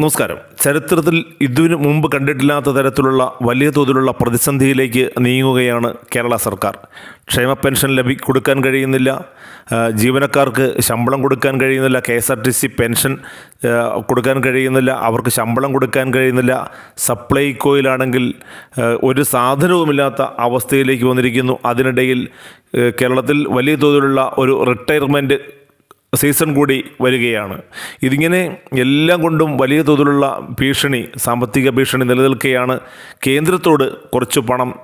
നമസ്കാരം. ചരിത്രത്തിൽ ഇതിനു മുമ്പ് കണ്ടിട്ടില്ലാത്ത തരത്തിലുള്ള വലിയ തോതിലുള്ള പ്രതിസന്ധിയിലേക്ക് നീങ്ങുകയാണ് കേരള സർക്കാർ. ക്ഷേമ പെൻഷൻ ലഭി കൊടുക്കാൻ കഴിയുന്നില്ല. ജീവനക്കാർക്ക് ശമ്പളം കൊടുക്കാൻ കഴിയുന്നില്ല. K S R T C pension കൊടുക്കാൻ കഴിയുന്നില്ല. അവർക്ക് ശമ്പളം കൊടുക്കാൻ കഴിയുന്നില്ല. സപ്ലൈകോയിലാണെങ്കിൽ ഒരു സാധനവുമില്ലാത്ത അവസ്ഥയിലേക്ക് വന്നിരിക്കുന്നു. അതിനിടയിൽ കേരളത്തിൽ വലിയ തോതിലുള്ള ഒരു റിട്ടയർമെന്റ് സീസൺ കൂടി വരികയാണ്. ഇതിങ്ങനെ എല്ലാം കൊണ്ടും വലിയ തോതിലുള്ള ഭീഷണി സാമ്പത്തിക ഭീഷണി നിലനിൽക്കുകയാണ് കേന്ദ്രത്തോട് കുറച്ച് പണം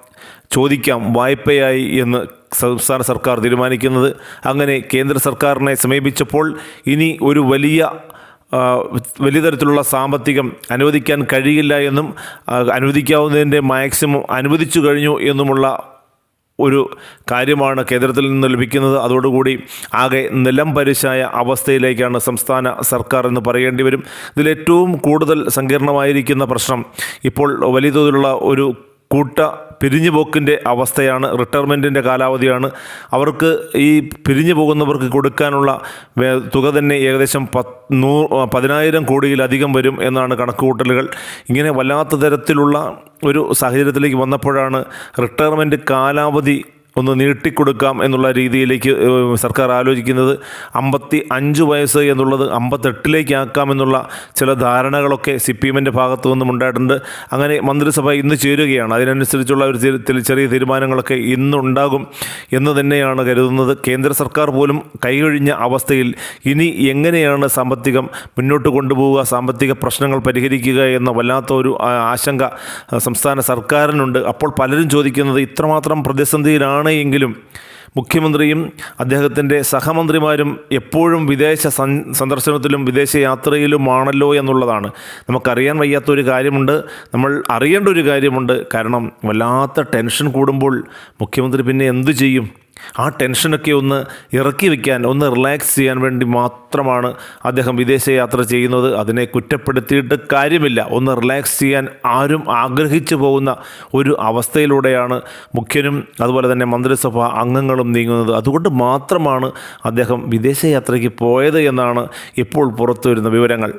ചോദിക്കാം വായ്പയായി എന്ന് സംസ്ഥാന സർക്കാർ തീരുമാനിക്കുന്നത്. അങ്ങനെ കേന്ദ്ര സർക്കാരിനെ സമീപിച്ചപ്പോൾ ഇനി ഒരു വലിയ വലിയ തരത്തിലുള്ള സാമ്പത്തികം അനുവദിക്കാൻ കഴിയില്ല എന്നും അനുവദിക്കാവുന്നതിന്റെ മാക്സിമം അനുവദിച്ചു കഴിഞ്ഞു എന്നുമുള്ള ഒരു കാര്യമാണ് കേന്ദ്രത്തിൽ നിന്ന് ലഭിക്കുന്നത്. അതോടുകൂടി ആകെ നിലം പരിശായ അവസ്ഥയിലേക്കാണ് സംസ്ഥാന സർക്കാർ എന്ന് പറയേണ്ടി വരും. ഇതിലേറ്റവും കൂടുതൽ സങ്കീർണമായിരിക്കുന്ന പ്രശ്നം ഇപ്പോൾ വലിയ തോതിലുള്ള ഒരു കൂട്ട പിരിഞ്ഞു പിരിഞ്ഞുപോക്കിന്റെ അവസ്ഥയാണ് റിട്ടയർമെന്റിന്റെ കാലാവധിയാണ്. അവർക്ക് ഈ പിരിഞ്ഞു പോകുന്നവർക്ക് കൊടുക്കാനുള്ള തുക തന്നെ ഏകദേശം പത്ത് നൂ പതിനായിരം കോടിയിലധികം വരും എന്നാണ് കണക്കുകൂട്ടലുകൾ. ഇങ്ങനെ വല്ലാത്ത തരത്തിലുള്ള ഒരു സാഹചര്യത്തിലേക്ക് വന്നപ്പോഴാണ് റിട്ടയർമെന്റ് കാലാവധി ഒന്ന് നീട്ടിക്കൊടുക്കാം എന്നുള്ള രീതിയിലേക്ക് സർക്കാർ ആലോചിക്കുന്നത്. അമ്പത്തി അഞ്ച് വയസ്സ് എന്നുള്ളത് അമ്പത്തെട്ടിലേക്ക് ആക്കാമെന്നുള്ള ചില ധാരണകളൊക്കെ സി പി എമ്മിന്റെ ഭാഗത്തു നിന്നും ഉണ്ടായിട്ടുണ്ട്. അങ്ങനെ മന്ത്രിസഭ ഇന്ന് ചേരുകയാണ്. അതിനനുസരിച്ചുള്ള ഒരു ചെറിയ- തീരുമാനങ്ങളൊക്കെ ഇന്നുണ്ടാകും എന്ന് തന്നെയാണ് കരുതുന്നത്. കേന്ദ്ര സർക്കാർ പോലും കൈകഴിഞ്ഞ അവസ്ഥയിൽ ഇനി എങ്ങനെയാണ് സാമ്പത്തികം മുന്നോട്ട് കൊണ്ടുപോവുക സാമ്പത്തിക പ്രശ്നങ്ങൾ പരിഹരിക്കുക എന്ന വല്ലാത്ത ഒരു ആശങ്ക സംസ്ഥാന സർക്കാരിനുണ്ട്. അപ്പോൾ പലരും ചോദിക്കുന്നത് ഇത്രമാത്രം പ്രതിസന്ധിയിലാണ് എങ്കിലും മുഖ്യമന്ത്രിയും അദ്ദേഹത്തിന്റെ സഹമന്ത്രിമാരും എപ്പോഴും വിദേശ സന്ദർശനത്തിലും വിദേശ യാത്രയിലുമാണല്ലോ എന്നുള്ളതാണ്. നമുക്കറിയാൻ വയ്യാത്തൊരു കാര്യമുണ്ട്. നമ്മൾ അറിയേണ്ട ഒരു കാര്യമുണ്ട്. കാരണം വല്ലാത്ത ടെൻഷൻ കൂടുമ്പോൾ മുഖ്യമന്ത്രി പിന്നെ എന്തു ചെയ്യും? ആ ടെൻഷനൊക്കെ ഒന്ന് ഇറക്കി വയ്ക്കാൻ ഒന്ന് റിലാക്സ് ചെയ്യാൻ വേണ്ടി മാത്രമാണ് അദ്ദേഹം വിദേശ യാത്ര ചെയ്യുന്നത്. അതിനെ കുറ്റപ്പെടുത്തിയിട്ട് കാര്യമില്ല. ഒന്ന് റിലാക്സ് ചെയ്യാൻ ആരും ആഗ്രഹിച്ചു പോകുന്ന ഒരു അവസ്ഥയിലൂടെയാണ് മുഖ്യനും അതുപോലെ തന്നെ മന്ത്രിസഭ അംഗങ്ങളും നീങ്ങുന്നത്. അതുകൊണ്ട് മാത്രമാണ് അദ്ദേഹം വിദേശയാത്രയ്ക്ക് പോയത് എന്നാണ് ഇപ്പോൾ പുറത്തുവരുന്ന വിവരങ്ങൾ.